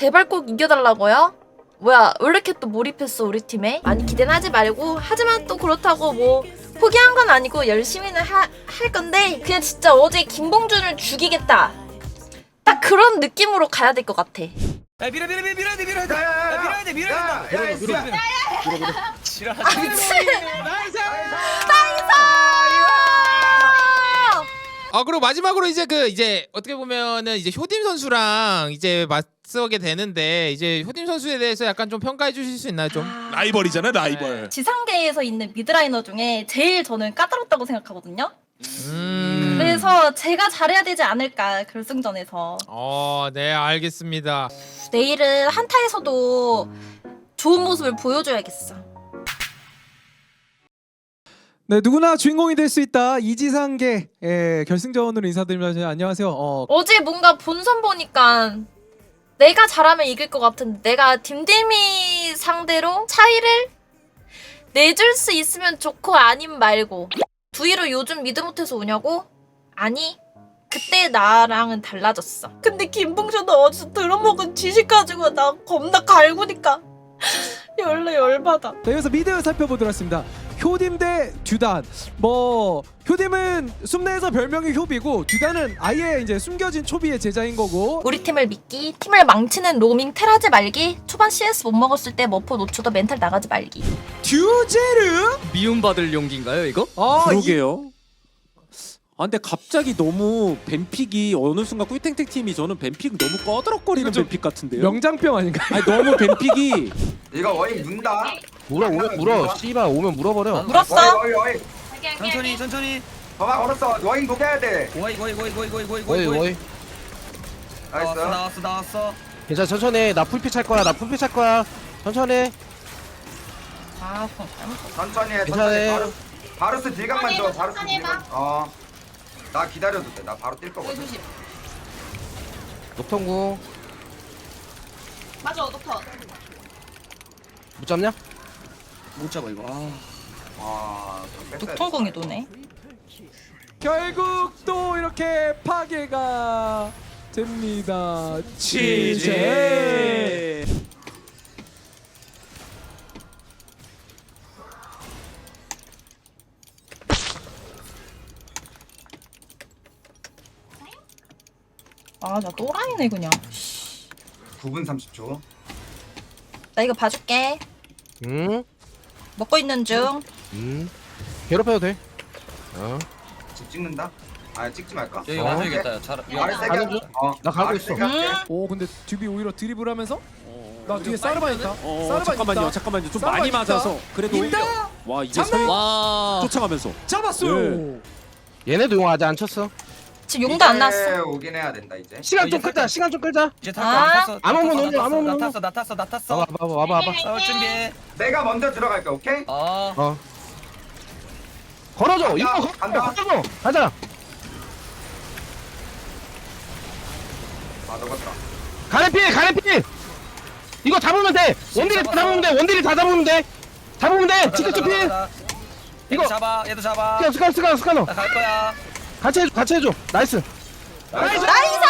제발 꼭 이겨달라고요? 뭐야 왜 이렇게 또 몰입했어 우리 팀에? 많이 기대는 하지 말고 하지만 또 그렇다고 뭐 포기한 건 아니고 열심히는 하, 할 건데 그냥 진짜 어제 김봉준을 죽이겠다 딱 그런 느낌으로 가야 될 것 같아 야 밀어 밀어 밀어 밀어야 돼 밀어야 돼 야, 야, 야, 야, 밀어야 돼 밀어야 야, 된다 야, 야, 밀어, 야, 밀어, 밀어. 지랄하지 아 미친 아 그리고 마지막으로 이제 그 이제 어떻게 보면은 이제 효딤 선수랑 이제 맞서게 되는데 이제 효딤 선수에 대해서 약간 좀 평가해 주실 수 있나요 좀? 라이벌이잖아 라이벌. 지상계에서 있는 미드라이너 중에 제일 저는 까다롭다고 생각하거든요 음. 그래서 제가 잘해야 되지 않을까 결승전에서 어, 네 알겠습니다. 내일은 한타에서도 좋은 모습을 보여줘야겠어 네 누구나 주인공이 될 수 있다. 이지상계 예, 결승전으로 인사드리면서 안녕하세요. 어, 어제 뭔가 본선 보니까 내가 잘하면 이길 것 같은데 내가 딤딤이 상대로 차이를 내줄 수 있으면 좋고 아님 말고 두이로 요즘 미드 못해서 오냐고? 아니 그때 나랑은 달라졌어. 근데 김봉준도 어디서 들어먹은 지식 가지고 나 겁나 갈구니까. 열나 열받아 자 여기서 미드 살펴보도록 하겠습니다 효딤 대 듀단 뭐 효딤은 숨내에서 별명이 효비고 듀단은 아예 이제 숨겨진 초비의 제자인 거고 우리 팀을 믿기 팀을 망치는 로밍 테라지 말기 초반 CS 못 먹었을 때 머퍼 노초도 멘탈 나가지 말기 듀제르 미움받을 용기인가요 이거? 아, 이- 그러게요. 아 근데 갑자기 너무 뱀픽이 어느 순간 꿀탱탱 팀이 저는 뱀픽 너무 꺼드럭거리는 좀 뱀픽 같은데요. 명장병 아닌가 아니 너무 뱀픽이 이거 워잉 문다. 물어 오면 아, 물어. 씨발 오면 물어버려. 물었어. 어이 어이 어이. 천천히 천천히. 봐봐 걸었어. 너인 녹여야 돼. 고이 고이 고이 고이 고이 고이 오이 나왔어 나왔어 나왔어. 괜찮아 천천히. 나 풀피 찰 거야 나 풀피 찰 거야. 천천히. 아, 천천히 해 천천히. 바루스 딜각만 줘 바르스 딜각. 어나 기다려도 돼나 바로 뛸 거거든. 조심. 녹통궁 맞아, 어떡하. 못 잡냐? 못 잡아 이거 아 아, 돼. 뚝통공이 도네 결국 또 이렇게 파괴가 됩니다 취재 아나 또라이네 그냥 9분 30초. 나 이거 봐줄게 응? 먹고 있는 중 응? 괴롭혀도 돼 어? 집 찍는다. 아, 찍지 말까? 여기 어? 맞아야겠다 잘 말을 세게 가는 할게. 어. 나 가고 말을 있어. 음? 오 근데 듀비 오히려 드리블하면서 나 뒤에 사르바 있다 어 사르바 잠깐만요 있다 잠깐만요 좀 많이 있다. 맞아서 그래도 있다 와 이제 잡나? 설와 쫓아가면서 잡았어요 얘네도 용 아직 안 쳤어 지금 용도 안 이제 났어 오긴 해야 된다 이제. 시간 좀 끌자 시간 좀 끌자. 이제 아. 탔어 탔어. 아무 놈, 탔어, 아무 놈. 나 탔어. 나 탔어 나 탔어. 와봐 와봐 와봐 와봐. 싸울 준비해. 내가 먼저 들어갈게. 오케이? 어. 어. 걸어줘. 이거 걸어줘 간다. 걸어줘. 가자. 아, 녹았다. 가래피 가래피 이거 잡으면 돼. 원딜이 다 잡으면 돼. 원딜이 다 잡으면 돼. 잡으면 돼. 치크 치피 이거. 이거 잡아 얘도 잡아. 스카 스카 스카 스카너. 나갈 거야 같이 해줘 같이 해줘. 나이스. 나이스! 나이스!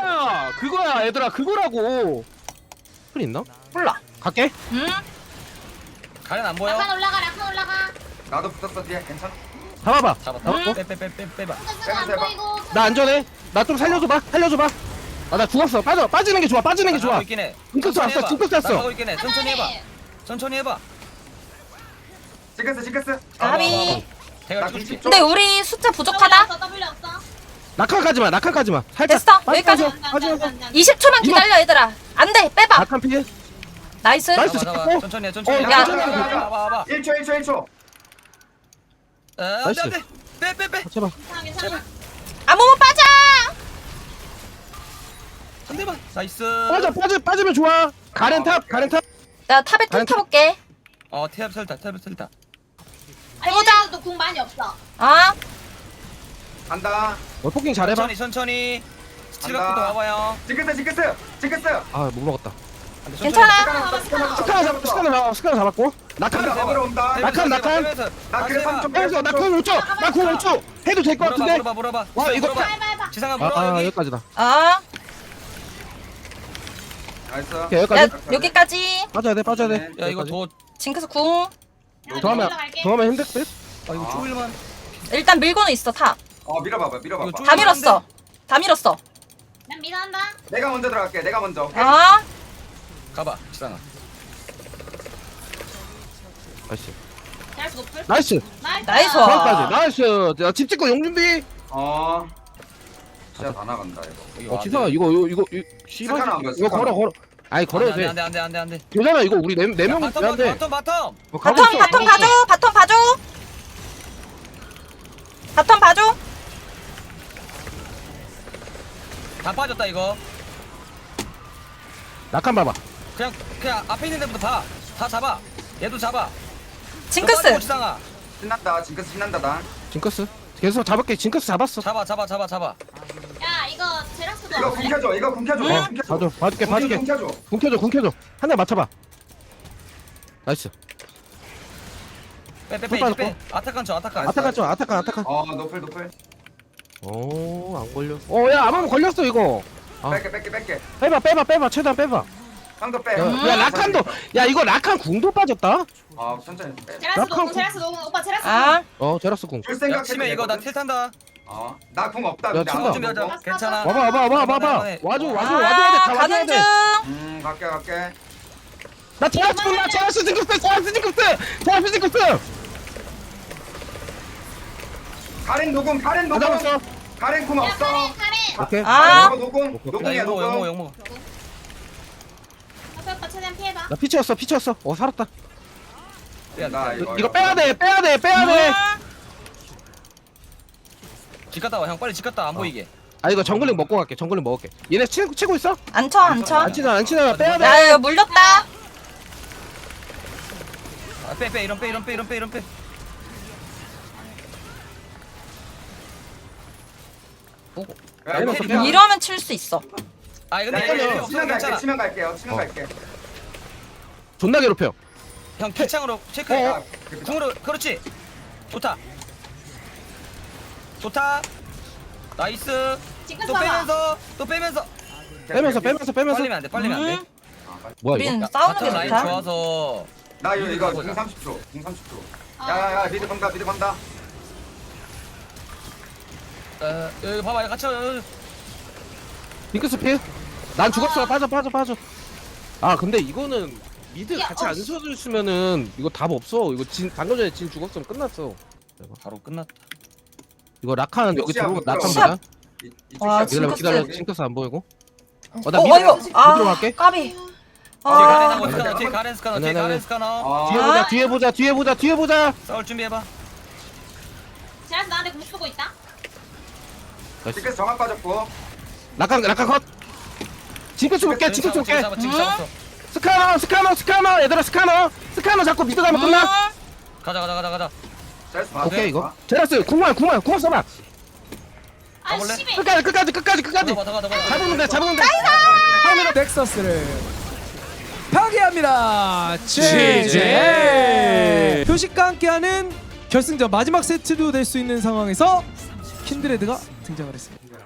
그거야 그거야 얘들아. 그거라고. 풀 있나? 몰라. 갈게. 응? 가렌 안 보여? 라칸 올라가 라칸 올라가. 나도 붙었어 뒤에. 괜찮아? 잡아봐. 잡았다. 어? 빼빼빼빼 빼봐. 선수가 안 보이고. 나 안전해. 나 좀 살려줘봐. 살려줘봐. 아 나 죽었어. 빠져 빠지는 게 좋아 빠지는 게 좋아. 나가고 있긴 해. 징크스 천천히 왔어, 해봐. 징크스 왔어. 나가고 있긴 해. 천천히 해봐. 천천히 해봐. 지크스 지크스. 까비 대가 나 찍어줄게 90초. 근데 우리 숫자 부족하다? W 없어 낙하 가지마 낙하 가지마. 살짝 됐어, 빠져, 여기까지. 빠져, 빠지면서 20초만 기다려 얘들아. 안돼 빼봐. 낙하 피해. 나이스. 나이스. 잡아 잡아. 천천히 해 천천히 어, 해 야. 와봐 와봐 1초 1초 1초. 안돼 나이스. 안돼. 빼 빼 빼. 제발 괜찮아 아무모 빠져! 한 대만. 나이스. 빠져 빠져 빠지면 좋아. 가렌 탑 가렌 탑. 나 탑에 뚫 타볼게. 어탭 설타 해보자. 도 궁 많이 없어. 아? 간다. 어, 포킹 잘해봐. 천천히 천천히. 스틸 간다. 갖고 와봐요. 지크스 지크스 지크스. 아 못 먹었다. 천천히. 괜찮아 스카너 잡 스카너 잡 스카너 잡았고. 간다. 먹으러 온다. 낙하, 낙하. 나 그래 3초. 해서 낙하 5초 낙하 5초 해도 될것 같은데? 물어봐 물어봐 와, 이거 물어봐 해봐 해봐 지상아 아, 물어봐 아 여기. 여기까지다. 아 나이스. 오케이 야 여기까지. 여기까지. 빠져야 돼 빠져야 돼. 야 이거 더 징크스 궁. 더 하면 올라갈게. 더 하면 힘들 듯? 아 이거 쪼일만 일단 밀고는 있어 탑다어 밀어봐봐 밀어봐봐. 이거 좀- 밀었어 다 밀었어 난 미나한다. 내가 먼저 들어갈게. 내가 먼저. 오케이? 아 가봐 지상아 나이스 잘수 높을. 나이스 나이스. 나이스. 다음까지 나이스 자집 찍고 용준비 어. 진짜 다 나간다 이거. 어 지상아 이거 이거 이거 이거 씨발 스카너 안 보여, 이거. 걸어 걸어 아니 걸어도 돼 안돼 안돼 안돼 안돼 되잖아 이거 우리 네네 명이 바텀 돼안돼 바텀 바텀 어, 가고 바텀 있어, 바텀 봐줘. 바텀 봐줘 바텀 봐줘 다 빠졌다 이거 낙한 봐봐 그냥 그냥 앞에 있는 데부터 봐다 잡아 얘도 잡아 징크스 지상아 신난다. 징크스 신난다 나. 징크스 계속 잡을게 징크스 잡았어 잡아 잡아 잡아 잡아 야 이거 제라스도 이거 없네. 궁켜줘. 이거 궁 켜줘. 응? 이거 궁켜줘. 봐줘 봐줄게 봐줄게 궁켜줘. 궁 켜줘 궁 켜줘 한 대 맞춰봐 나이스 빼빼빼 이제. 빼 아타칸 쳐 아타칸 아타칸 좀 아타칸 아타칸 어 노플 노플. 오안 걸려 어야 아무 걸렸어 이거 아. 뺄게 뺄게 뺄게. 빼봐 빼봐 빼봐 최대한 빼봐 형도 빼. 야, 야 라칸도 야 이거 라칸 궁도 빠졌다 아 천천히 빼. 제라스 구- 제라스 너무 오빠 제라스. 아어 제라스 궁줄야 생각. 치면 이거 나 틸탄다 어. 나 궁 없다. 야, 근데 친다. 아무 준비하자 거 없고. 괜찮아 와봐 와봐 와봐 와봐 와줘. 와줘 와줘야 돼다 아 와줘야 가는 중음 갈게 갈게. 돼나 제라스 궁나? 제라스 징크스 제라스 징크스! 제라스 징크스! 가렌 녹음 가렌 다 녹음. 잡았어 가렌 궁야 없어. 카렌 카렌. 오케이. 아. 아. 녹음. 야 녹음이야 영모 영모 녹음. 영모 오빠 최대한 피해봐. 나 피치였어 피치였어. 어 살았다. 야, 나나 이거 이거 빼야 돼 빼야 돼 빼야 돼. 집 갔다 와형. 빨리 집 갔다 안 보이게. 아 이거 정글링 먹고 갈게 정글링 먹을게. 얘네 치, 치고 있어? 안쳐 안쳐. 안 치나 안 치나 빼야 돼. 야 이거 물렸다 아, 빼, 빼, 이런 빼, 이런 빼, 이런 빼, 이런 빼. 야, 이거 그냥- 이러면 칠 수 있어 아, 야, 근데 이거 이거 치면 없어, 갈게 괜찮아. 치면 갈게요 치면 어. 갈게 존나 괴롭혀 형 키창으로 체크해. 야, 궁으로, 그렇지. 좋다. 좋다. 나이스. 지금 또 봐봐. 빼면서, 또 빼면서. 빼면서 빼면서 빼면서 빨리면 안 돼, 빨리면 안 돼. 음, 뭐야 이거 우린 싸우는 게 바텀 라인 좋다 좋아서. 나 이거 이거 보자. 공 30초 공 30초 어. 야야야 미드 간다 미드 간다 어, 여기 봐봐, 같이. 와. 링크스 필? 난 죽었어 빠져 빠져 빠져 아 근데 이거는 미드 야, 같이 어, 안 서줬으면은 이거 답 없어 이거 진 방금 전에 진 죽었으면 끝났어 바로 끝났다. 이거 라칸 여기 들어오면 이- 이 와, 친구야. 기다려 징크스. 기다려 징크스 안 보이고 어 어나 미드 이거 아 들어갈게. 까비 뒤에 아 가렌 스카너, 뒤에 가렌 스카너, 뒤에 아니, 가렌. 스카너. 아, 뒤에 보자 뒤에 보자 뒤에 보자 뒤에 보자 싸울 준비해봐. 제라스 나한테 공 쓰고 있다. 징크스 정확 빠졌고 라칸 라칸 컷 지금 잡아, 지금 음. 잡았어. 스카너 스카너 스카너 얘들아 스카너 스카너 잡고 미드 가면 끝나 가자, 가자, 가자, 가자. 봐. 오케이 이거 제라스 궁만 궁만 궁만 써봐 아 가볼래? 씨발. 끝까지 끝까지 끝까지 끝까지 더 가, 더 가, 더 가. 잡으면 돼 잡으면 돼 카메라 넥서스를 파괴합니다. GG. 표식과 함께하는 결승전 마지막 세트도 될 수 있는 상황에서 킨드레드가 등장을 했습니다.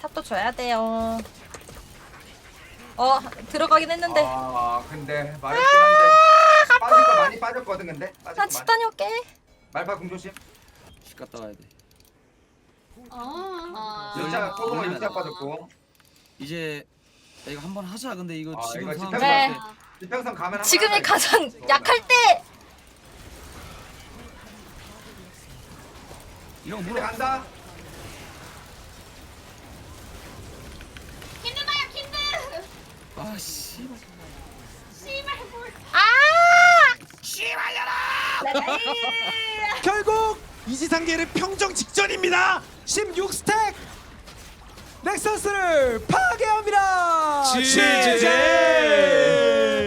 탑도 줘야 돼요. 어 들어가긴 했는데. 아 근데 말했긴 한데 빠질 거 많이 빠졌거든 근데. 나거집 많이. 다녀올게. 말파 궁조심. 집 갔다 와야 돼. 소금은 열리면 유자 안 빠졌고. 이제 야, 이거 한번 하자. 근데 이거 아, 지금 이거 상황 집행- 네. 때 지평선 가면 지금이 가장 이거. 약할 때 이런 거 미드 물어. 간다 킨드다야 킨드. 아 씨. 씨발 뭘. 결국 이지상계를 평정 직전입니다. 16스택 넥서스를 파괴합니다.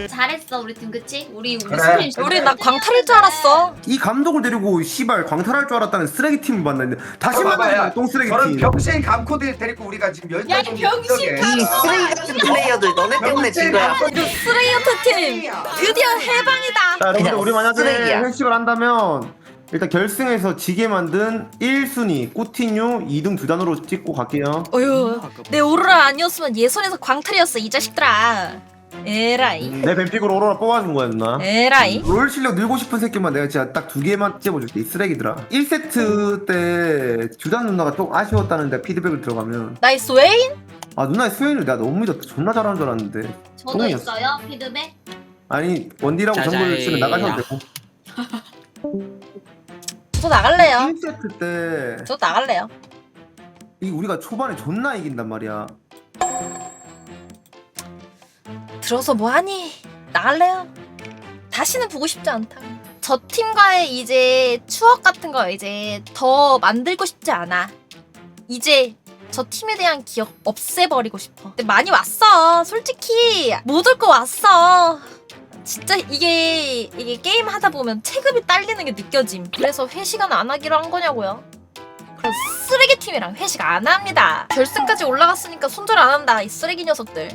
잘했어 우리 팀 그치? 우리 우리 그래. 스크린 우리 나 광탈할 줄 알았어 이 감독을 데리고 씨발 광탈할 줄 알았다는 쓰레기 팀을 만났는데 다시 봐봐, 야. 만나는 똥 쓰레기 저런 팀. 병신 감코드 데리고 우리가 지금 열 야, 이 병신 이 쓰레기 같은 플레이어들 너네 때문에 진 거야. 이거 쓰레이어트 팀 드디어 해방이다 자, 여러분들 그냥 우리 만약에 쓰레기야. 회식을 한다면 일단 결승에서 지게 만든 1순위 꾸티뉴 2등 두 단으로 찍고 갈게요. 어휴 내 오로라 아니었으면 예선에서 광탈이었어 이 자식들아 에라이 내 뱀픽으로 오로라 뽑아준 거야 누나. 에라이 롤 실력 늘고 싶은 새끼만 내가 진짜 딱 두 개만 찝어줄게 이 쓰레기들아 1세트 때 두단 누나가 좀 아쉬웠다는데 피드백을 들어가면 나이스 웨인 아 누나의 스웨인을 내가 너무 믿었다 존나 잘하는 줄 알았는데 저도 똥이었어. 있어요 피드백. 아니 원디라고. 정글 쓰면 나가셔도 되고 저도 나갈래요? 1세트 때. 저도 나갈래요? 이 우리가 초반에 존나 이긴단 말이야. 들어서 뭐하니? 나갈래요? 다시는 보고 싶지 않다. 저 팀과의 이제 추억 같은 거 이제 더 만들고 싶지 않아. 이제 저 팀에 대한 기억 없애버리고 싶어. 근데 많이 왔어. 솔직히 못 올 거 왔어 진짜 이게 이게 게임 하다 보면 체급이 딸리는 게 느껴짐. 그래서 회식은 안 하기로 한 거냐고요? 그럼 쓰레기 팀이랑 회식 안 합니다. 결승까지 올라갔으니까 손절 안 한다 이 쓰레기 녀석들